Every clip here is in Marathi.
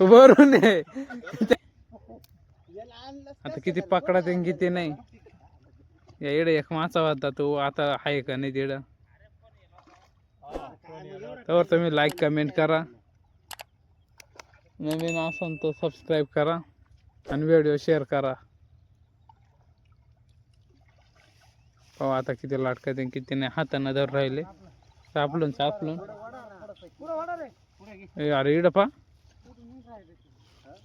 वरून आहे आता किती पकडा ते किती नाही. या इकडे एक मासा होता तो आता आहे का नाही तिकडं? तर तुम्ही लाईक कमेंट करा. नवीन असाल तर सबस्क्राईब करा आणि व्हिडिओ शेअर करा. पाहू आता किती लाटका ते किती नाही. हातानं धरून राहिले. चापलून चापलून ए, अरे इड पा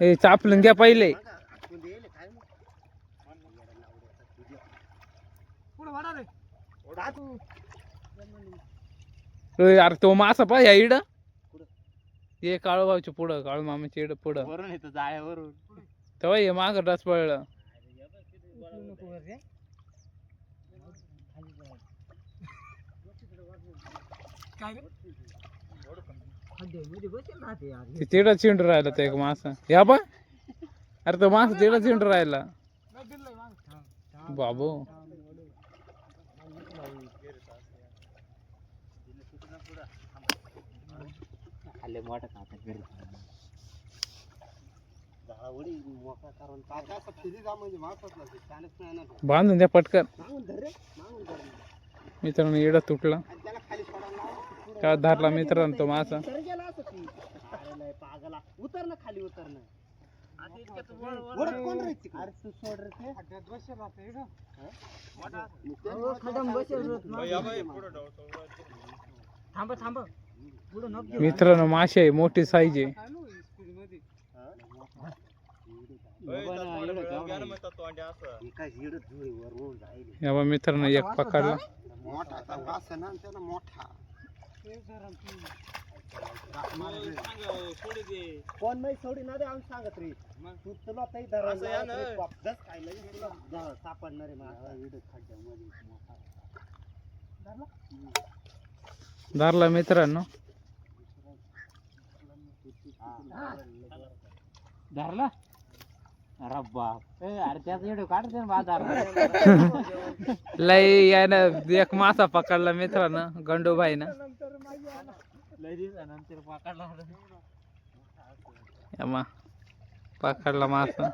हे चापलून घ्या पहिले. अरे तो मासा पाय या इड. ये काळू भाऊच्या पुढं काळू मामाच्या इड पुढं. वरून येतो जाळ्यावरून तेव्हा ये माग रस पडलं ते तिडं चिंडू राहिला तो एक मासा. या बा. अरे तो मासा तिडं चिंडू राहिला. बाबू. घरी? बांधून द्या पटकन. मित्रांनो इडं तुटला. का धरला मित्रांनो तो मासा उतर ना खाली उतर ना थांब थांब. पुढं नको मित्रांनो मासे आहे मोठी साईज आहे. या बा मित्रांनो एक पकडला कोण नाही सोडी ना दे आम्ही सांगत रे. तू तुला काही धरायला काय लगेच तुला जा- सापडणार आहे माझा व्हिडिओ धरला? मित्रांनो. धरला? अरे बाप. ए, अरे त्याचा व्हिडिओ काढते ना बाजार. लय यानं एक मासा पकडला मित्रांनो गंडूबाई दिवसानंतर पकडला यामा पकडला मासा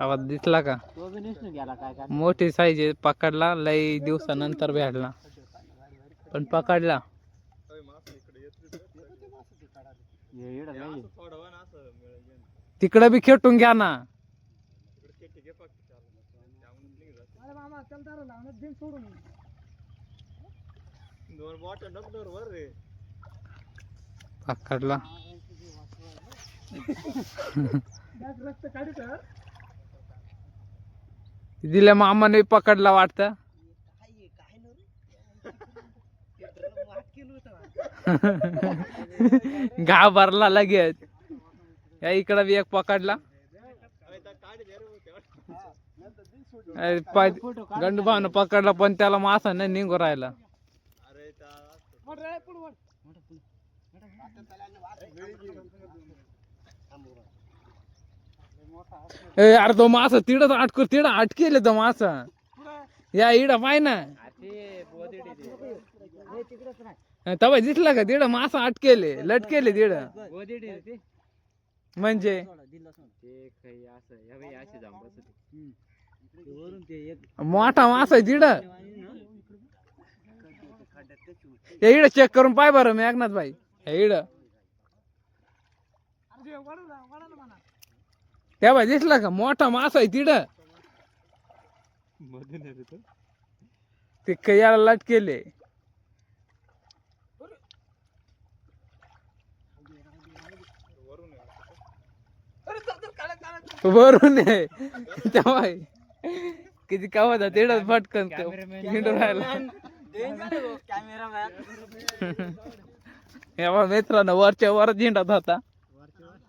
आवाज दिसला का? तो बी निसटून गेला काय काय. मोठी साईज आहे पकडला लय दिवसानंतर भेटला पण पकडला. तिकडं बी खेटून घ्या ना. पकडला दिल्या मामाने पकडला वाटत. घाबरला लगेच. या इकडं बी एक पकडला. अरे पकडला पण त्याला मासा नाही निघू राहिला. ए अरे तो मासा तिडच अटकू तिड अटकेले तो मासा. या इड पाय ना. तवा दिसला का तिड मासा अटकेले लटकेले तिड म्हणजे? मोठा मासा आहे तिड या इड चेक करून पाय बरं मी एकनाथ भाई हे इड. त्या बाई दिसला का? मोठा मासा आहे तिड ते. कैयाला लटकेले. वरून आहे. तेव्हा किती कावत तेवढं फटकन तो. हिंडू राहिला. या मित्रांनो वरच्या वर झिंडत होता.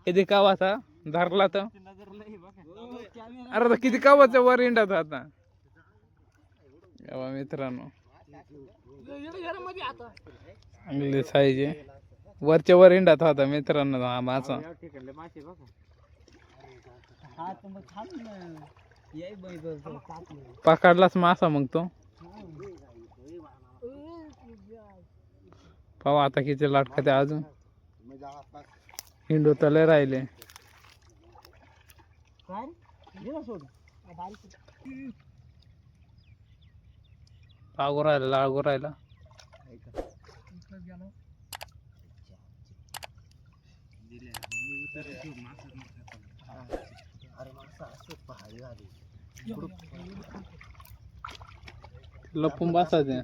किती कावाचा धरला तर. अरे तर किती कावाचा वर इंडात आता. तेव्हा मित्रांनो. चांगली साईज आहे. वरच्या वर इंडात होता मित्रांनो हा मासा पकडलाच मासा मग तो. पाहू आता किती लाटका ते अजून. हिंडू तले राहिले लागू राहिला. लागू राहिला लपून बसायचे.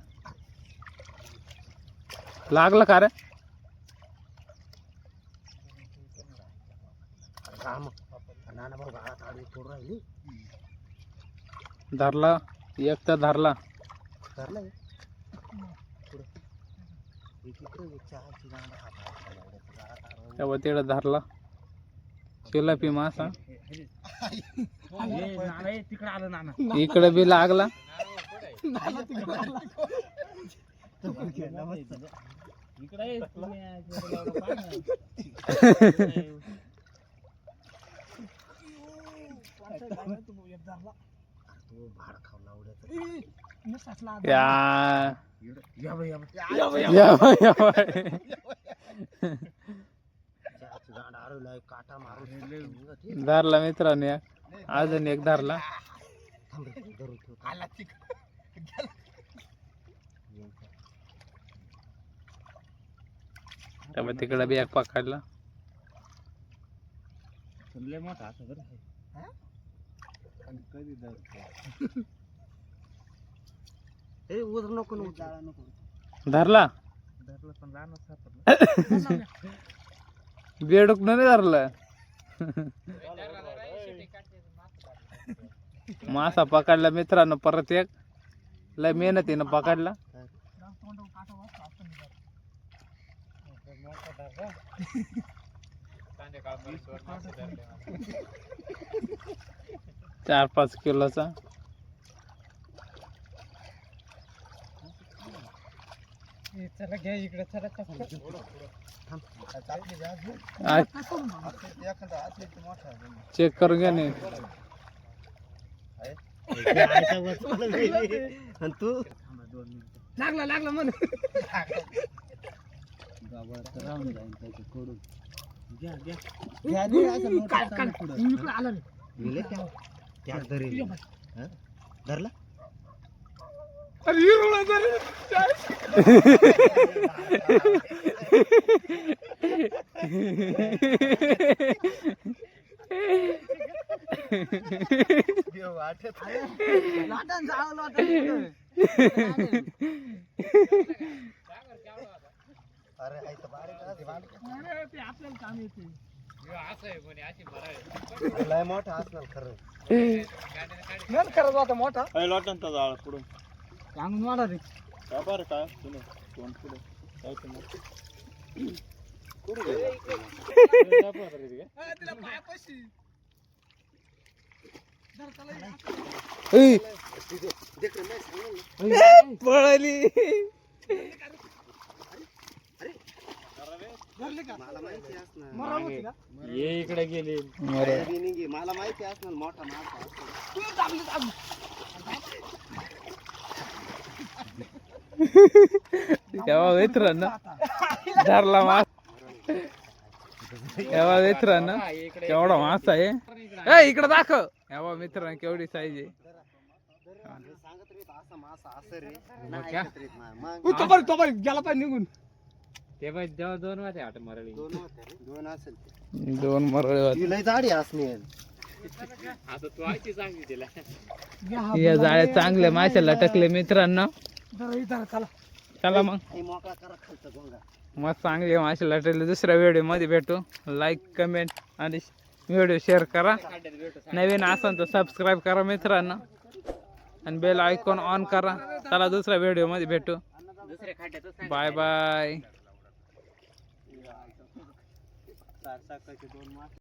लागलं का रे? नाना भाऊ आडवी राहिली. धरला एक तर धरला. धरलं इकडे चहाची गांडा. तेव्हा तिकडे धरला. शिलापी मासा. तिकडे आलं नाना. इकडे बी लागला. तू भाड या या बाई, या बाई. काटा मारून धरला मित्रांनी एक. अजून एक धरला थांब रे, धरून ठेव. तेव्हा तिकडे बी एक पकडला ए उजर नको ना उचला नको धरला? बेडूक नाही धरलं. मासा पकडला मित्रांनो परत एक. लय मेहनतीनं पकडला. चार पाच किलोचा चला घ्या इकडे चला चेक करून घ्या नाही आणि तू लागला लागला घ्या रे असं मोठं चांगलं पुढं. इकडे आला नाही गेले त्या त्या धरेल हं? धरला अरे ही रुळा जरा- लाटांचा आवाज वाटत होता. ते आपल्याला काम येते लय मोठा असणार खरं नाही करत होता मोठा काय लोटन पुढून सांगून वाढा रे काय बरं काय तुम्ही कोण पुढे काय तुम्ही ऐ, पळाली मला माहिती असणार. मरण होती का? ये इकडे गेले. अरे. बी निघी. मला माहिती असणार मोठा मासा असणार. तेव्हा मित्रांनो धरला मास तेव्हा मित्रांनो केवढा मासा आहे. ए इकडे दाखव. तेव्हा मित्रांनो केवढी साईज आहे. हे सांगत रे असा मासा असं रे. नाही ऐकत रे मग तो पण तो पण गेला पाहिजे निघून. ते बाई जेव्हा दोन वाटे आठ मारली दोन होते रे. दोन असेल ते. दोन मरळे होते. ती लय जाडी असणार आता तू आयची सांगली तिला. या जाळ्या चांगल्या माशाला टकले मित्रांनो. चला. चला मग. हे मोकळा करा खालचा गोंगा. मस्त चांगले मासे लाटले दुसऱ्या व्हिडिओमध्ये भेटू. लाईक कमेंट आणि व्हिडिओ शेअर करा. नवीन असाल तर सबस्क्राईब करा मित्रांनो. आणि बेल आयकॉन ऑन करा. चला दुसऱ्या व्हिडिओमध्ये भेटू. दुसऱ्या बाय बाय चार चाकाचे दोन मास